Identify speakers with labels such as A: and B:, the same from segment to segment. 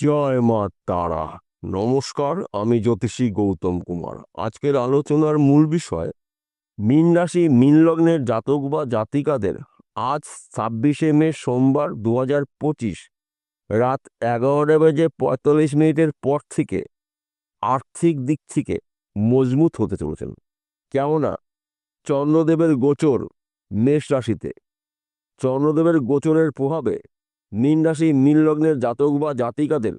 A: জয় মা তারা। নমস্কার, আমি জ্যোতিষী গৌতম কুমার। আজকের আলোচনার মূল বিষয়, মীন রাশি, মীন লগ্নের জাতক বা জাতিকাদের আজ ছাব্বিশে মে সোমবার দু হাজার পঁচিশ, রাত এগারোটা বেজে পঁয়তাল্লিশ মিনিটের পর থেকে আর্থিক দিক থেকে মজবুত হতে চলেছেন। কেননা, চন্দ্রদেবের গোচর মেষ রাশিতে। চন্দ্রদেবের গোচরের প্রভাবে মীন রাশি মীন লগ্নের জাতক বা জাতিকাদের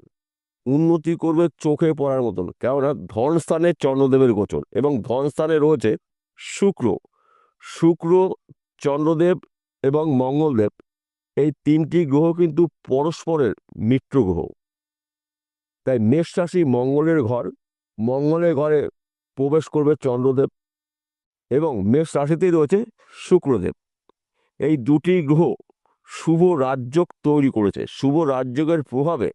A: উন্নতি করবে চোখে পড়ার মতন। কেননা ধন স্থানে চন্দ্রদেবের গোচর এবং ধন স্থানে রয়েছে শুক্র। শুক্র, চন্দ্রদেব এবং মঙ্গলদেব এই তিনটি গ্রহ কিন্তু পরস্পরের মিত্র গ্রহ। তাই মেষ রাশি মঙ্গলের ঘর মঙ্গলের ঘরে প্রবেশ করবে চন্দ্রদেব এবং মেষ রাশিতেই রয়েছে শুক্রদেব। এই দুটি গ্রহ শুভ রাজযোগ তৈরি করেছে। শুভ রাজযোগের প্রভাবে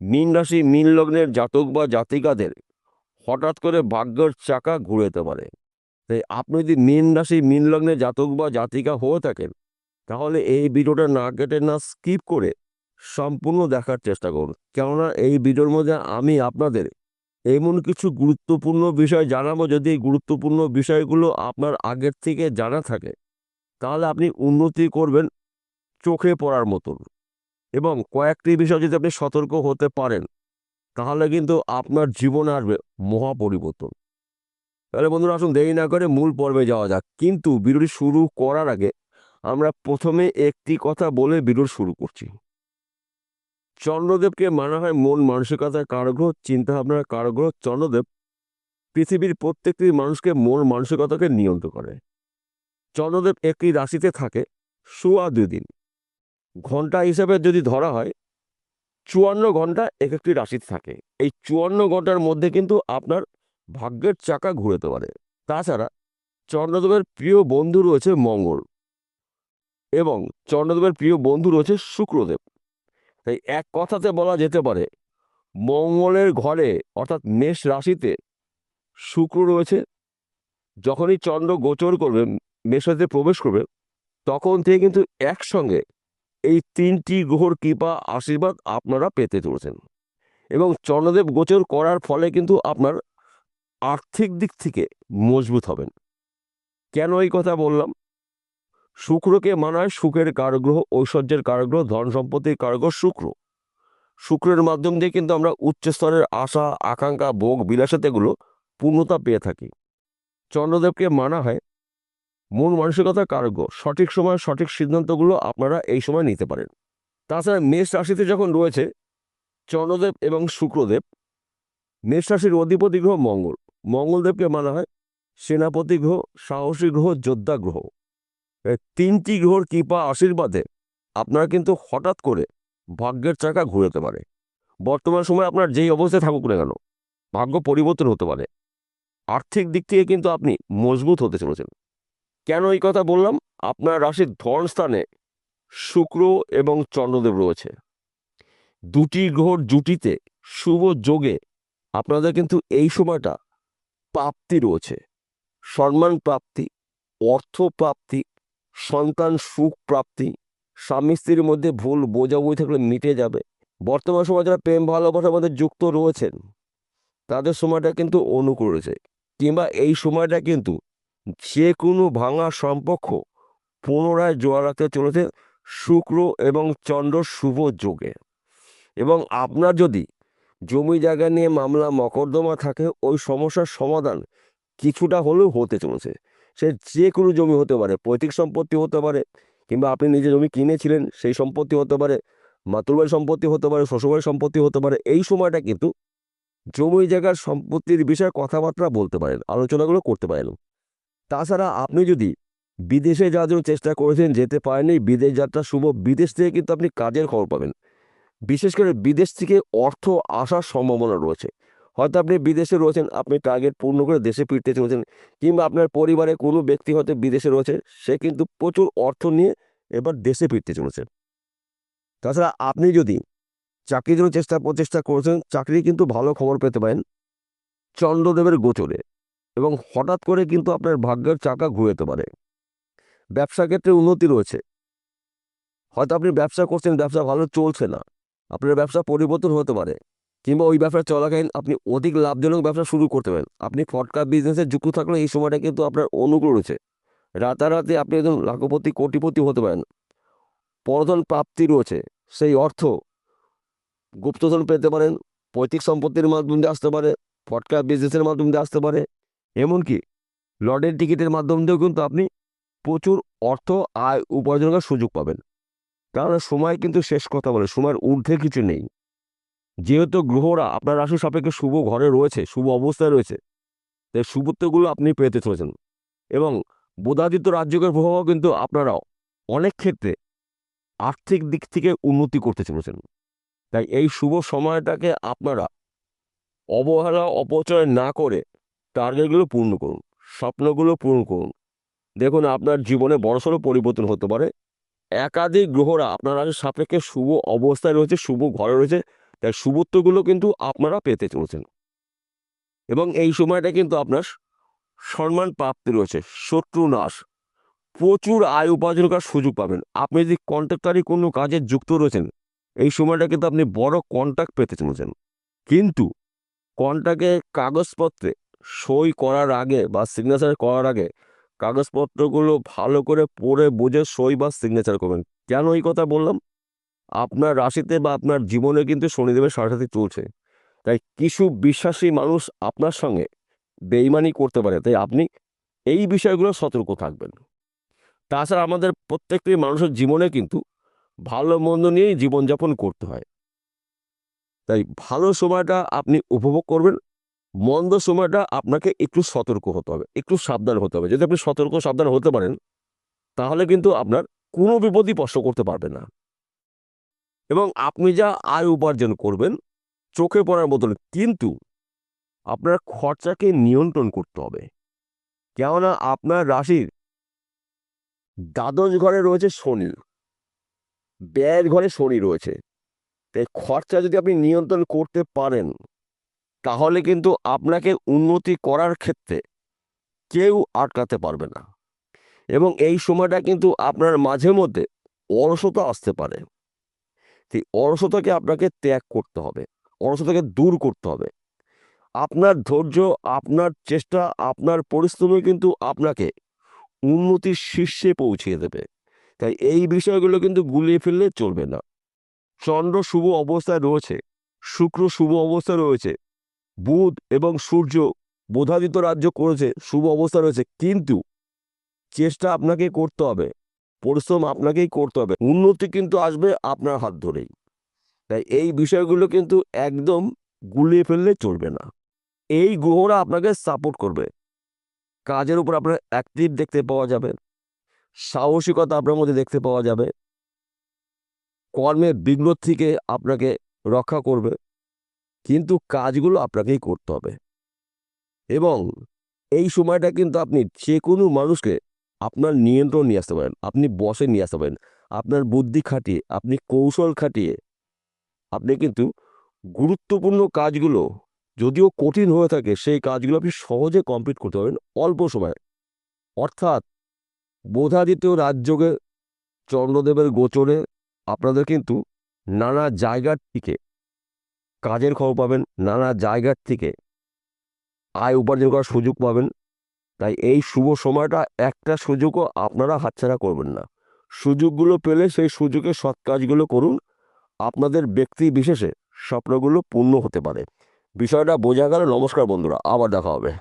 A: মীন রাশি মীন লগ্নের জাতক বা জাতিকাদের হঠাৎ করে ভাগ্যের চাকা ঘুরেতে পারে। তাই আপনি যদি মীন রাশি মীন লগ্নের জাতক বা জাতিকা হয়ে থাকেন, তাহলে এই ভিডিওটা না কেটে না স্কিপ করে সম্পূর্ণ দেখার চেষ্টা করুন। কেননা এই ভিডিওর মধ্যে আমি আপনাদের এমন কিছু গুরুত্বপূর্ণ বিষয় জানাব, যদি এই গুরুত্বপূর্ণ বিষয়গুলো আপনার আগের থেকে জানা থাকে, তাহলে আপনি উন্নতি করবেন চোখে পড়ার মতন। এবং কয়েকটি বিষয় যদি আপনি সতর্ক হতে পারেন, তাহলে কিন্তু আপনার জীবনে আসবে মহা পরিবর্তন তাহলে বন্ধুরা আসুন দেরি না করে মূল পর্বে যাওয়া যাক। কিন্তু ভিডিওটি শুরু করার আগে আমরা প্রথমে একটি কথা বলে ভিডিও শুরু করছি। চন্দ্রদেবকে মানা হয় মন মানসিকতার কারগ্রহ, চিন্তাভাবনার কারগ্রহ। চন্দ্রদেব পৃথিবীর প্রত্যেকটি মানুষকে মন মানসিকতাকে নিয়ন্ত্রণ করে। চন্দ্রদেব একটি রাশিতে থাকে, সোয়া দুই দিন। ঘণ্টা হিসাবে যদি ধরা হয়, চুয়ান্ন ঘণ্টা এক একটি রাশিতে থাকে। এই চুয়ান্ন ঘণ্টার মধ্যে কিন্তু আপনার ভাগ্যের চাকা ঘুরেতে পারে। তাছাড়া চন্দ্রদেবের প্রিয় বন্ধু রয়েছে মঙ্গল এবং চন্দ্রদেবের প্রিয় বন্ধু রয়েছে শুক্রদেব। তাই এক কথাতে বলা যেতে পারে, মঙ্গলের ঘরে অর্থাৎ মেষ রাশিতে শুক্র রয়েছে। যখনই চন্দ্র গোচর করবে, মেষ রাশিতে প্রবেশ করবে, তখন থেকে কিন্তু একসঙ্গে এই তিনটি গ্রহর কৃপা, আশীর্বাদ আপনারা পেতে চলেছেন। এবং চন্দ্রদেব গোচর করার ফলে কিন্তু আপনার আর্থিক দিক থেকে মজবুত হবেন। কেন এই কথা বললাম? শুক্রকে মানায় সুখের কারগ্রহ, ঐশ্বর্যের কারগ্রহ, ধন সম্পত্তির কারগ্রহ শুক্র। শুক্রের মাধ্যম দিয়ে কিন্তু আমরা উচ্চস্তরের আশা, আকাঙ্ক্ষা, ভোগ, বিলাসিতাগুলো পূর্ণতা পেয়ে থাকি। চন্দ্রদেবকে মানা হয় মন মানসিকতার কারগ্য সঠিক সময় সঠিক সিদ্ধান্তগুলো আপনারা এই সময় নিতে পারেন। তাছাড়া মেষ রাশিতে যখন রয়েছে, চন্দ্রদেব এবং শুক্রদেব, মেষ রাশির অধিপতি গ্রহ মঙ্গল। মঙ্গলদেবকে মানা হয় সেনাপতি গ্রহ, সাহসী গ্রহ, যোদ্ধা গ্রহ। তিনটি গ্রহর কৃপা আশীর্বাদে আপনারা কিন্তু হঠাৎ করে ভাগ্যের চাকা ঘুরেতে পারে। বর্তমান সময়ে আপনার যেই অবস্থায় থাকুক না কেন, ভাগ্য পরিবর্তন হতে পারে। আর্থিক দিক থেকে কিন্তু আপনি মজবুত হতে চলেছেন। কেন এই কথা বললাম? আপনার রাশির ধন স্থানে শুক্র এবং চন্দ্রদেব রয়েছে। দুটি গ্রহর জুটিতে শুভ যোগে আপনাদের কিন্তু এই সময়টা প্রাপ্তি রয়েছে। সম্মান প্রাপ্তি, অর্থ প্রাপ্তি, সন্তান সুখ প্রাপ্তি, স্বামী স্ত্রীর মধ্যে ভুল বোঝাবুঝি থাকলে মিটে যাবে। বর্তমান সময় যারা প্রেম ভালোবাসার মধ্যে যুক্ত রয়েছেন, তাদের সময়টা কিন্তু অনুকূল রয়েছে। কিংবা এই সময়টা কিন্তু যে কোনো ভাঙা সম্পর্ক পুনরায় জোয়ারাতে চলেছে শুক্র এবং চন্দ্র শুভ যোগে। এবং আপনার যদি জমি জায়গা নিয়ে মামলা, মকদ্দমা থাকে, ওই সমস্যার সমাধান কিছুটা হলেও হতে চলেছে। সে যে কোনো জমি হতে পারে, পৈতৃক সম্পত্তি হতে পারে, কিংবা আপনি নিজে জমি কিনেছিলেন, সেই সম্পত্তি হতে পারে মাতৃবাড়ি সম্পত্তি হতে পারে শ্বশুরবাড়ি সম্পত্তি হতে পারে, এই সময়টা কিন্তু জমি জায়গার সম্পত্তির বিষয়ে কথাবার্তা বলতে পারেন, আলোচনাগুলো করতে পারেন। তাছাড়া আপনি যদি বিদেশে যাওয়ার জন্য চেষ্টা করেছেন, যেতে পারেনি বিদেশ যাত্রা শুভ, বিদেশ থেকে কিন্তু আপনি কাজের খবর পাবেন। বিশেষ করে বিদেশ থেকে অর্থ আসার সম্ভাবনা রয়েছে। হয়তো আপনি বিদেশে রয়েছেন, আপনি টার্গেট পূর্ণ করে দেশে ফিরতে চলেছেন, কিংবা আপনার পরিবারে কোনো ব্যক্তি হয়তো বিদেশে রয়েছে, সে কিন্তু প্রচুর অর্থ নিয়ে এবার দেশে ফিরতে চলেছে। তাছাড়া আপনি যদি চাকরির জন্য চেষ্টা, প্রচেষ্টা করেছেন চাকরি কিন্তু ভালো খবর পেতে পারেন চন্দ্রদেবের গোচরে। এবং হঠাৎ করে কিন্তু আপনার ভাগ্যের চাকা ঘুরেতে পারে। ব্যবসা ক্ষেত্রে উন্নতি রয়েছে। হয়তো আপনি ব্যবসা করছেন, ব্যবসা ভালো চলছে না। আপনার ব্যবসা পরিবর্তন হতে পারে। কিংবা ওই ব্যবসা চলাকালীন আপনি অধিক লাভজনক ব্যবসা শুরু করতে পারেন। আপনি ফটকা বিজনেসে যুক্ত থাকলে এই সময়টা কিন্তু আপনার অনুকূল রয়েছে। রাতারাতি আপনি একদম লাখপতি, কোটিপতি হতে পারেন। পরধন প্রাপ্তি রয়েছে। সেই অর্থ গুপ্তধন পেতে পারেন, পৈতৃক সম্পত্তির মাধ্যম দিয়ে আসতে পারে, ফটকা বিজনেসের মাধ্যম দিয়ে আসতে পারে। এমনকি লটারির টিকিটের মাধ্যম দিয়েও কিন্তু আপনি প্রচুর অর্থ, আয় উপার্জন করার সুযোগ পাবেন। কারণ সময় কিন্তু শেষ কথা বলে, সময়ের ঊর্ধ্বে কিছু নেই। যেহেতু গ্রহরা আপনার রাশি সাপেক্ষে শুভ ঘরে রয়েছে, শুভ অবস্থায় রয়েছে, তাই শুভত্বগুলো আপনি পেতে চলেছেন। এবং বোধাদিত্য রাজ্যকের প্রভাবও কিন্তু আপনারা অনেক ক্ষেত্রে আর্থিক দিক থেকে উন্নতি করতে চলেছেন। তাই এই শুভ সময়টাকে আপনারা অবহেলা, অপচয় না করে টার্গেটগুলো পূর্ণ করুন, স্বপ্নগুলো পূরণ করুন। দেখুন, আপনার জীবনে বড়সড় পরিবর্তন হতে পারে। একাধিক গ্রহরা আপনার রাশির সাপেক্ষে শুভ অবস্থায় রয়েছে, শুভ ঘরে রয়েছে, তাই শুভত্বগুলো কিন্তু আপনারা পেতে চলেছেন। এবং এই সময়টা কিন্তু আপনার সম্মান প্রাপ্তি রয়েছে, শত্রু নাশ। প্রচুর আয় উপার্জন করার সুযোগ পাবেন। আপনি যদি কন্ট্রাক্টারি কোনো কাজে যুক্ত রয়েছেন, এই সময়টা কিন্তু আপনি বড় কন্ট্রাক্ট পেতে চলেছেন। কিন্তু কন্ট্রাক্টে কাগজপত্রে সই করার আগে বা সিগনেচার করার আগে কাগজপত্রগুলো ভালো করে পড়ে বুঝে সই বা সিগনেচার করবেন। কেন এই কথা বললাম? আপনার রাশিতে বা আপনার জীবনে কিন্তু শনিদেবের সাথে চলছে। তাই কিছু বিশ্বাসী মানুষ আপনার সঙ্গে বেইমানি করতে পারে। তাই আপনি এই বিষয়গুলো সতর্ক থাকবেন। তাছাড়া আমাদের প্রত্যেকটি মানুষের জীবনে কিন্তু ভালো মন্দ নিয়েই জীবনযাপন করতে হয়। তাই ভালো সময়টা আপনি উপভোগ করবেন। মন্দ সময়টা আপনাকে একটু সতর্ক হতে হবে, একটু সাবধান হতে হবে। যদি আপনি সতর্ক সাবধান হতে পারেন, তাহলে কিন্তু আপনার কোনো বিপদই স্পর্শ করতে পারবে না। এবং আপনি যা আয় উপার্জন করবেন, চোখে পড়ার মতন কিন্তু আপনার খরচাকে নিয়ন্ত্রণ করতে হবে। কেননা আপনার রাশির দ্বাদশ ঘরে রয়েছে শনি ব্যয়ের ঘরে শনি রয়েছে। তাই খরচা যদি আপনি নিয়ন্ত্রণ করতে পারেন তাহলে কিন্তু আপনাকে উন্নতি করার ক্ষেত্রে কেউ আটকাতে পারবে না। এবং এই সময়টা কিন্তু আপনার মাঝে মধ্যে অলসতা আসতে পারে। সেই অলসতাকে আপনাকে ত্যাগ করতে হবে, অলসতাকে দূর করতে হবে। আপনার ধৈর্য, আপনার চেষ্টা, আপনার পরিশ্রমে কিন্তু আপনাকে উন্নতির শীর্ষে পৌঁছিয়ে দেবে। তাই এই বিষয়গুলো কিন্তু গুলিয়ে ফেললে চলবে না। চন্দ্র শুভ অবস্থায় রয়েছে, শুক্র শুভ অবস্থায় রয়েছে বুধ এবং সূর্য বোধাদিত্য রাজ্য করেছে, শুভ অবস্থা রয়েছে। কিন্তু চেষ্টা আপনাকে করতে হবে, পরিশ্রম আপনাকেই করতে হবে। উন্নতি কিন্তু আসবে আপনার হাত ধরেই। তাই এই বিষয়গুলো কিন্তু একদম গুলিয়ে ফেললে চলবে না। এই গ্রহরা আপনাকে সাপোর্ট করবে। কাজের উপর আপনার অ্যাক্টিভ দেখতে পাওয়া যাবে। সাহসিকতা আপনার মধ্যে দেখতে পাওয়া যাবে। কর্মের বিঘ্ন থেকে আপনাকে রক্ষা করবে। কিন্তু কাজগুলো আপনাকেই করতে হবে। এবং এই সময়টা কিন্তু আপনি যে কোনো মানুষকে আপনার নিয়ন্ত্রণ নিয়ে আসতে পারেন, আপনি বসে নিয়ে আসতে পারেন, আপনার বুদ্ধি খাটিয়ে, আপনি কৌশল খাটিয়ে, আপনি কিন্তু গুরুত্বপূর্ণ কাজগুলো যদিও কঠিন হয়ে থাকে, সেই কাজগুলো আপনি সহজে কমপ্লিট করতে পারবেন অল্প সময়ে। অর্থাৎ বোধাদিত্য রাজযোগে চন্দ্রদেবের গোচরে আপনাদের কিন্তু নানা জায়গার থেকে কাজের খবর পাবেন, নানা জায়গার থেকে আয় উপার্জন করার সুযোগ পাবেন। তাই এই শুভ সময়টা একটা সুযোগও আপনারা হাতছাড়া করবেন না। সুযোগগুলো পেলে সেই সুযোগে সৎ কাজগুলো করুন। আপনাদের ব্যক্তি বিশেষে স্বপ্নগুলো পূর্ণ হতে পারে। বিষয়টা বোঝা গেল। নমস্কার বন্ধুরা, আবার দেখা হবে।